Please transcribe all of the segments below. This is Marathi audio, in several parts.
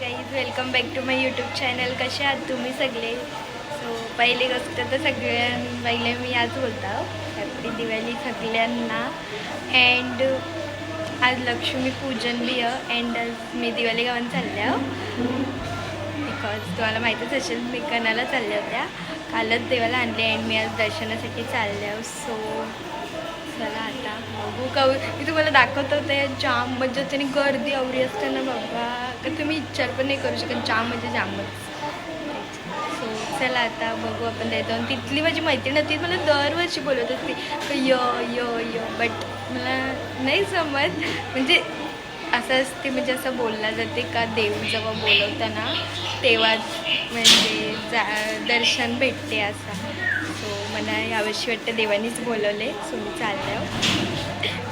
Guys welcome back to my YouTube channel कसे आहात तुम्ही सगळे? सो पहिली गोष्ट तर सगळ्यां पहिले मी आज बोलता. हॅपी दिवाळी सगळ्यांना. अँड आज लक्ष्मी पूजन बी अँड आज मी दिवाळी गावात चालल्या बिकॉज तुम्हाला माहीतच असेल मी कणाला चालल्या होत्या. कालच देवाला आणले अँड मी आज दर्शनासाठी चालल्या सो बघू मी तुम्हाला दाखवत होते जाम म्हणजे त्याने गर्दी आवडी असते ना बाबा. का तुम्ही विचार पण नाही करू शकत. जाम म्हणजे जामच सो चला आता बघू आपण त्या तिथली माझी मैत्रीण होती मला दरवर्षी बोलत असते य य य. बट मला नाही जमत म्हणजे असं असते म्हणजे असं बोलला जाते का देव जेव्हा बोलवताना तेव्हाच म्हणजे जा दर्शन भेटते असं. सो मला यावर्षी वाटतं देवानीच बोलवले. सो मी चालले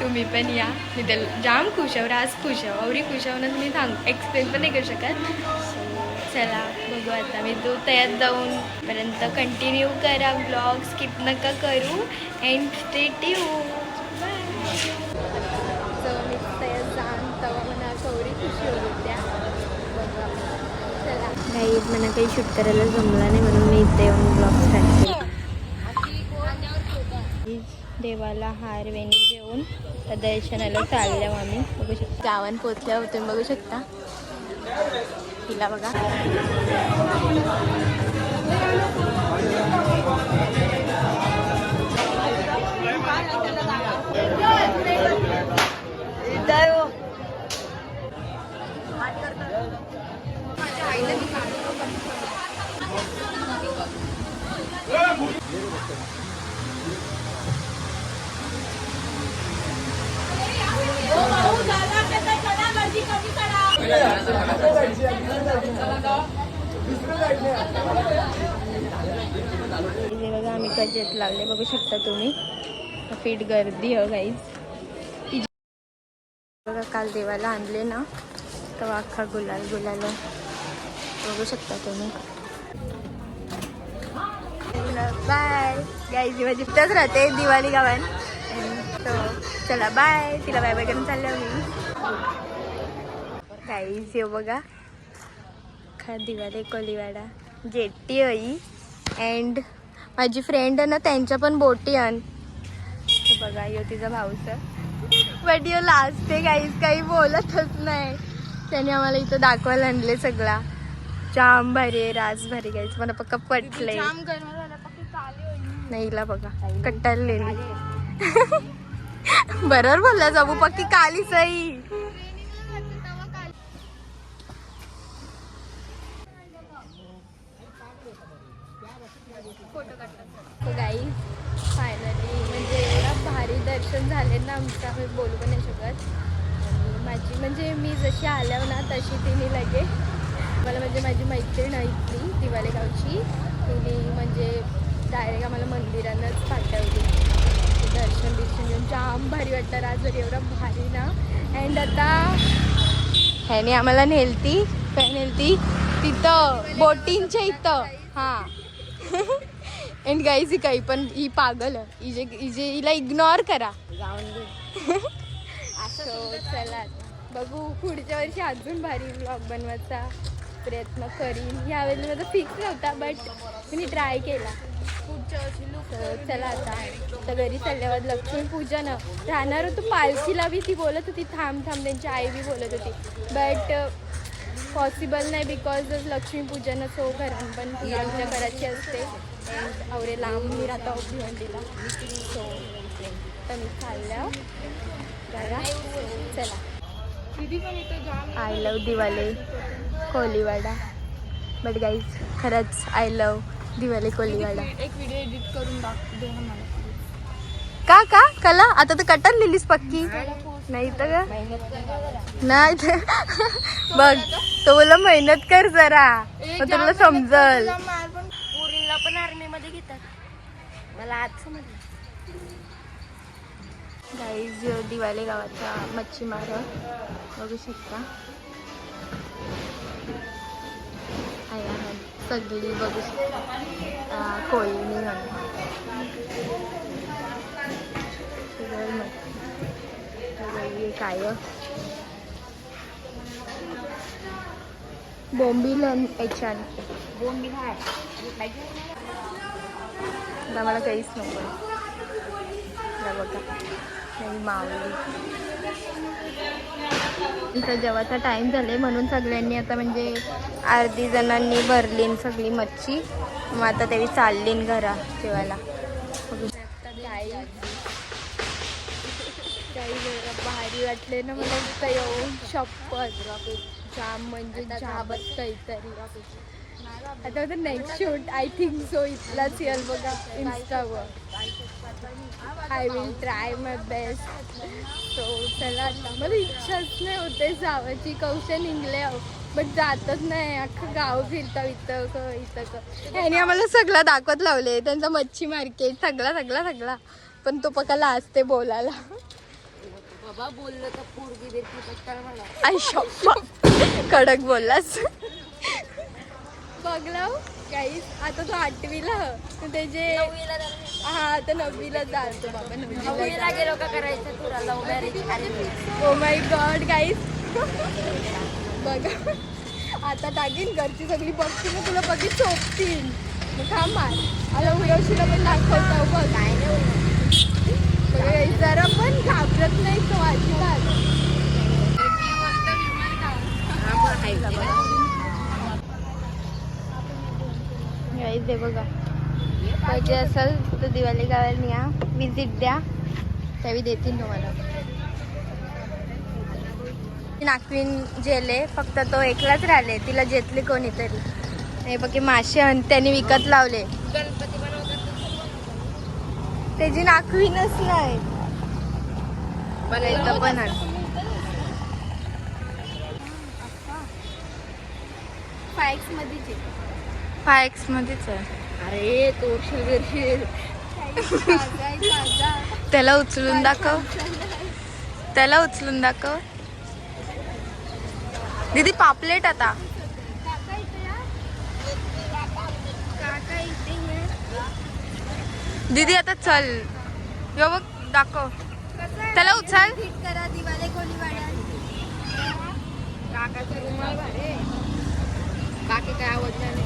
तुम्ही पण या. मी तर जाम खुश आहो राज खुश आहो आवडी खुश आहो ना तुम्ही सांग एक्सप्लेन पण नाही करू शकत. चला बघू आता मी तो तयार जाऊन पर्यंत कंटिन्यू करा ब्लॉग स्किप नका करू अँड स्टेट यू मी तयार जाण तेव्हा मला कवरी खुशी आपण. चला. काही मला काही शूट करायला जमलं नाही म्हणून मी इथे येऊन ब्लॉग स्टार्ट केला. देवाला हार वेणी घेऊन त्या दर्शनाला चालल्या आम्ही. बघू शकता. गावात पोचल्यावर तुम्ही बघू शकता. तिला बघा. बघा आम्ही कजेत लावले बघू शकता तुम्ही. फीट गर्दी हो गाईज बघा काल देवाला आणले ना तेव्हा अख्खा गुलाल गुलाल बघू शकता तुम्ही. बाय गाईज माझी तिथंच राहते दिवाळी गावात. चला बाय तिला बाय बाय करून चालल्या मी गाईज हे बघा खा दिवाळी कोलीवाडा. जेट्टी होई अँड माझी फ्रेंड आहे ना त्यांच्या पण बोटी आण. बघा यो तिचा भाऊच बट यो लास्ट आहे काहीच काही बोलतच नाही. त्याने आम्हाला इथं दाखवायला आणले सगळा. जाम भारी आहे राज भारी गाईच मला पक्का पटलंय. नाही बघा. कट्टाळलेली बरोबर बोलला जाबू पक्की काली सई गाई फायनली म्हणजे एवढा भारी दर्शन झाले ना आमचं आम्ही बोलू पण नाही शकत. आणि माझी म्हणजे मी जशी आल्यावर ना तशी तिने लगे मला म्हणजे माझी मैत्रीण ऐकली दिवाले गावची तिने म्हणजे डायरेक्ट आम्हाला मंदिरानंच पाठवली. दर्शन बिर्शन घेऊन जाम भारी वाटतं राजवारी एवढं भारी ना. अँड आता ह्याने आम्हाला नेलती काय नेलती तिथं बोटिंगच्या इथं. हां. अँड गाईज ही काही पण ही पागल आहे. हिजे हिजे हिला इग्नोर करा. So, चला. आता. बघू पुढच्या वर्षी अजून भारी ब्लॉग बनवायचा प्रयत्न करीन. यावेळेला माझा फिक्स नव्हता बट मी ट्राय केला. पुढच्या वर्षी So, चला आता. तर घरी चालल्यावर लक्ष्मीपूजन राहणार होतो पालखीला बी ती बोलत होती थांब थांब त्यांची आई बी बोलत होती. बट पॉसिबल नाही बिकॉज लक्ष्मीपूजन असो घरात पण आमच्या घराची असते. आवरे लांब मी राहता भिवंडीला. सो तर मी चालल्या बघा. चला. I love Diwali Koliwada. But guys खरंच आय लव दिवाळी कोलीवाडा. एक व्हिडिओ एडिट करून का का? कला? आता तर कटन लिहिलीस पक्की. नाही तर का? नाही तर बघ तो बोला मेहनत कर जरा. तुला समजल मध्ये घेतात. मला आज समजलं गाईज दिवाळे गावाचा मच्छीमार बघू शकता. आहे सगळी बघू शकता. कोळी काय बोंबील एचान बोंबील हाय आता मला काहीच नको. बघा नाही मावली इथं जेवायचा टाइम झाले म्हणून सगळ्यांनी आता म्हणजे अर्धी जणांनी भरलीन सगळी मच्छी. मग आता तेवी चाललीन घरा जेवायला. काही जरा भारी वाटले ना मला इथं येऊन. शपथ जाम म्हणजे जामच काहीतरी. आता तर next shoot I think so इथलाच येईल बघा. इन्स्टावर I will try my best so चला आता. मला इच्छाच नाही होते जावाची कौशल निघले बट जातच नाही. अख्खं गाव फिरता इथं क इथं. क ह्याने आम्हाला सगळं दाखवत लावले. त्यांचा मच्छी मार्केट सगळा सगळा सगळा. पण तो पकाला असते बोलायला. बाबा बोललं तर पोरगी देत आई कडक बोललास. बघला काही आता तो आठवीला त्याचे. हा आता नववीला जातो बाबा नववीला नववीला गेलो का करायचं तुला love marriage oh my god guys बघा. आता टाकीन घरची सगळी बघतील ना तुला बघी चोपतील मग थांब मार. आता उयशीला पण दाखवतो बघ. काय नाही जरा पण घाबरत नाही तो अजिबात. हा, आहे. बघा. पाहिजे असेल तर दिवाळी गावाला या विजिट द्या. त्यावेळी देतील तुम्हाला. नागवीन जेले फक्त तो एकलाच राहिले. तिला जेतले कोणीतरी हे बघे मासे आणि त्यांनी विकत लावले. गणपती त्याची नाकवीनच नाही. बघा इथं पण आहे. फायक्स मध्येच फायक्स मध्येच आहे. अरे बिरशील त्याला उचलून दाखव. त्याला उचलून दाखव. दीदी पापलेट आता. दीदी आता चल. यो बघ दाखव. त्याला उचल. करा दिवाळे काकाचा रुमाल बाकी काय आवडलं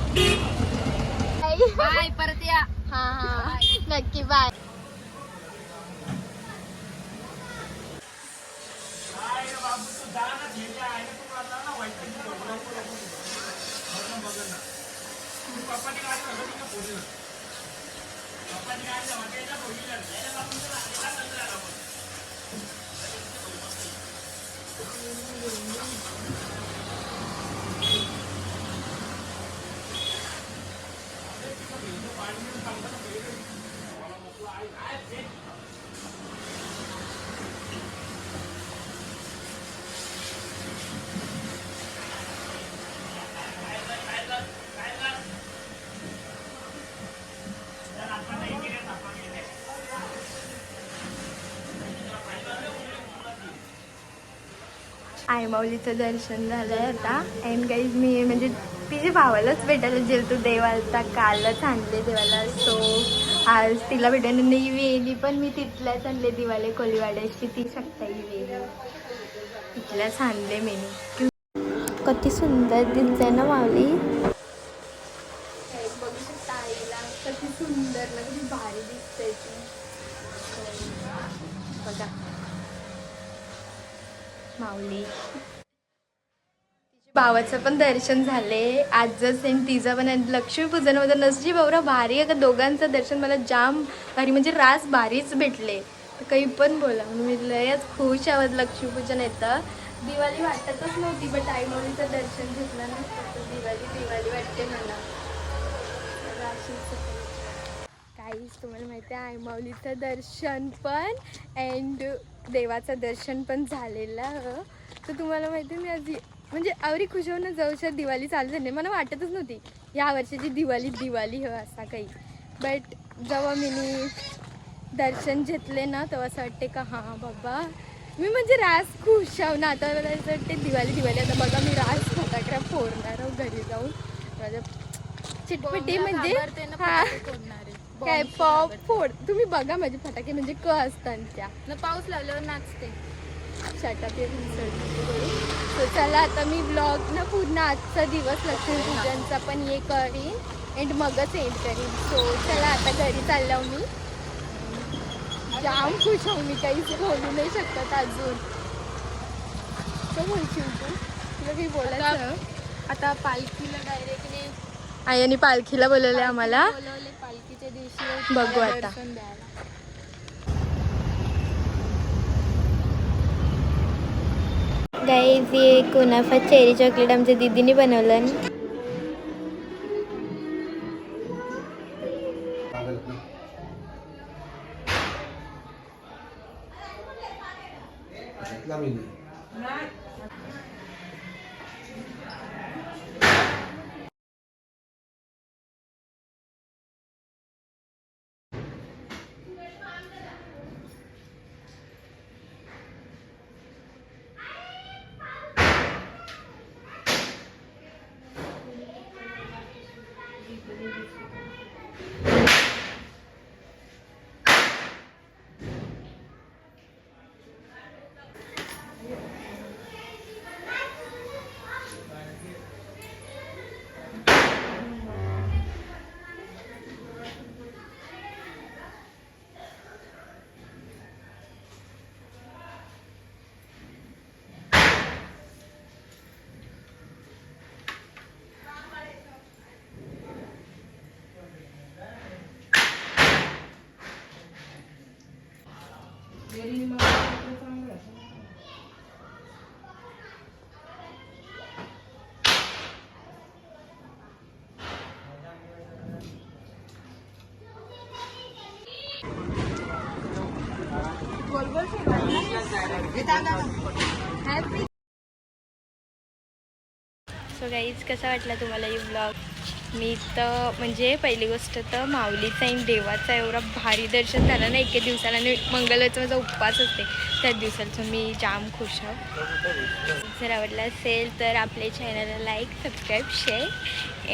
नाही. बाय परत या. हा हा. नक्की बाय आई माऊलीचं दर्शन झालंय आता. अँड गाईज मी म्हणजे तिच्या भावालाच भेटायला गेलतो देवाला कालच आणले देवाला. सो आज तिला भेटायला नाही वेली पण मी तिथल्याच आणले दिवाले कोलीवाड्याची. ती शकताई वेली तिथल्याच आणले मी. किती सुंदर दिसते ना माऊली. बघू शकता आईला सुंदर ना भारी दिसते ती. बघा. माऊली. भावाचं पण दर्शन झाले. आजचं आणि तिचं पण आणि लक्ष्मीपूजन होतं. नसजी भाऊरा भारी आहे का दोघांचं दर्शन मला जाम भारी म्हणजे रास भारीच भेटले. तर काही पण बोला. म्हणून मी लयच खुश आवाज लक्ष्मीपूजन येतं. दिवाळी वाटतच नव्हती बट आई माऊलीचं दर्शन घेतलं ना दिवाळी दिवाळी वाटते मला. काहीच तुम्हाला माहिती आहे आईमाऊलीचं दर्शन पण अँड देवाचं दर्शन पण झालेलं. तर तुम्हाला माहिती आहे मी आधी म्हणजे आवरी खुश होऊन जाऊच्या दिवाळी चालू झाली. मला वाटतच नव्हती या वर्षाची दिवाळी दिवाळी हो असा काही. बट जेव्हा मी दर्शन घेतले ना तेव्हा असं वाटते का हां बाबा. मी म्हणजे रास खुश आहो ना आता मला असं वाटते दिवाळी दिवाळी. आता बघा मी रास फटाकड्या फोडणार आहो घरी जाऊन. माझ्या चिटपटी म्हणजे हा. काय पॉप फोड. तुम्ही बघा माझे फटाके म्हणजे क असतात त्या. पाऊस लागल्यावर नाचते. शटाप सो चला आता मी ब्लॉग ना पूर्ण आजचा दिवस लक्ष्मीपूजनचा पण हे करीन अँड मगच एंड करीन. सो चला आता घरी चाललो मी. जाम खुश होऊ मी काहीच बोलू नाही शकत अजून. काय बोलशील तू? तुला काही बोलायचं आता पालखीला डायरेक्टली आयाने पालखीला बोलवले आम्हाला. पालखीच्या दिवशी बघू आता. दर्शन द्यायला गाईज ये कुनाफा चेरी चॉकलेट आमच्या दिदीने बनवलं Let me know. So guys कसा वाटला तुम्हाला ही ब्लॉग मी तर म्हणजे पहिली गोष्ट तर माऊलीचा आणि देवाचा एवढा भारी दर्शन झालं ना एके दिवसाला आणि मंगलाचा माझा उपवास असते. त्या दिवसाचं मी जाम खुश आहे. जर आवडला असेल तर आपल्या चॅनलला like subscribe share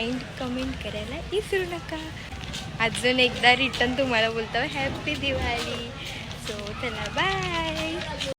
and comment करायला विसरू नका. अजून एकदा रिटर्न तुम्हाला बोलतो. हॅपी दिवाळी सो चला बाय